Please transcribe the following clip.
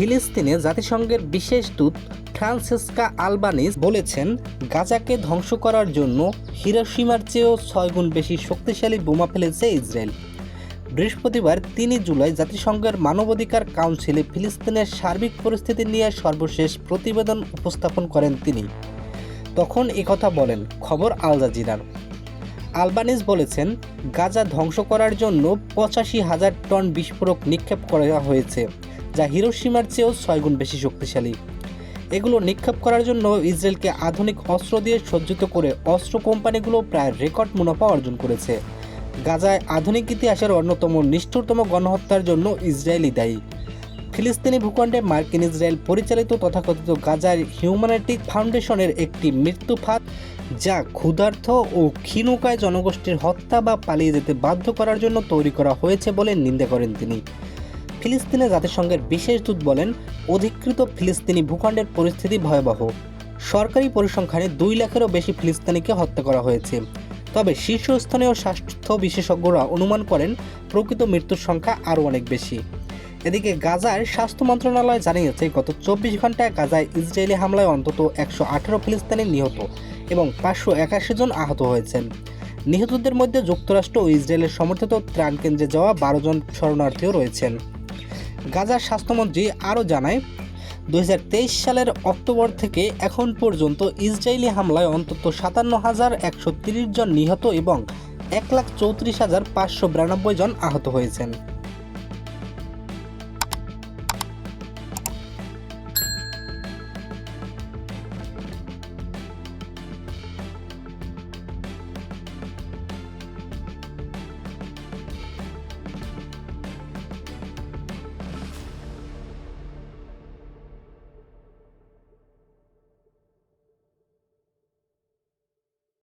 ফিলিস্তিনে জাতিসংঘের বিশেষ দূত ফ্রান্সিসকা আলবানিস বলেছেন, গাজাকে ধ্বংস করার জন্য হিরোসীমার চেয়েও ছয় গুণ বেশি শক্তিশালী বোমা ফেলেছে ইসরায়েল। বৃহস্পতিবার তিনই জুলাই জাতিসংঘের মানবাধিকার কাউন্সিলে ফিলিস্তিনের সার্বিক পরিস্থিতি নিয়ে সর্বশেষ প্রতিবেদন উপস্থাপন করেন তিনি। তখন একথা বলেন, খবর আল জাজিরার। আলবানিস বলেছেন, গাজা ধ্বংস করার জন্য পঁচাশি হাজার টন বিস্ফোরক নিক্ষেপ করা হয়েছে। যা হিরোসীমার চেয়েও ছয় গুণ বেশি শক্তিশালী। এগুলো নিক্ষেপ করার জন্য ইসরায়েলকে আধুনিক অস্ত্র দিয়ে সজ্জিত করে অস্ত্র কোম্পানিগুলো প্রায় রেকর্ড মুনাফা অর্জন করেছে। গাজায় আধুনিক ইতিহাসের অন্যতম নিষ্ঠুরতম গণহত্যার জন্য ইসরায়েলই দায়ী। ফিলিস্তিনি ভূখণ্ডে মার্কিন ইসরায়েল পরিচালিত তথাকথিত গাজার হিউম্যানিটিক ফাউন্ডেশনের একটি মৃত্যু ফাঁদ, যা ক্ষুধার্থ ও ক্ষীণকায় জনগোষ্ঠীর হত্যা বা পালিয়ে যেতে বাধ্য করার জন্য তৈরি করা হয়েছে বলে নিন্দা করেন তিনি। ফিলিস্তিনে জাতিসংঘের বিশেষ দূত বলেন, অধিকৃত ফিলিস্তিনি ভূখণ্ডের পরিস্থিতি ভয়াবহ। সরকারি পরিসংখ্যানে দুই লাখেরও বেশি ফিলিস্তিনিকে হত্যা করা হয়েছে। তবে শীর্ষস্থানীয় স্বাস্থ্য বিশেষজ্ঞরা অনুমান করেন, প্রকৃত মৃত্যুর সংখ্যা আরও অনেক বেশি। এদিকে গাজার স্বাস্থ্য মন্ত্রণালয় জানিয়েছে, গত চব্বিশ ঘন্টায় গাজায় ইসরায়েলি হামলায় অন্তত একশো আঠেরো ফিলিস্তিনি নিহত এবং পাঁচশো একাশি জন আহত হয়েছেন। নিহতদের মধ্যে যুক্তরাষ্ট্র ও ইসরায়েলের সমর্থিত ত্রাণ কেন্দ্রে যাওয়া বারো জন শরণার্থীও রয়েছেন। গাজার স্বাস্থ্যমন্ত্রী আরও জানায় দু হাজার তেইশ সালের অক্টোবর থেকে এখন পর্যন্ত ইসরায়েলি হামলায় অন্তত সাতান্ন হাজার একশো জন নিহত এবং এক লাখ চৌত্রিশ হাজার পাঁচশো বিরানব্বই জন আহত হয়েছেন।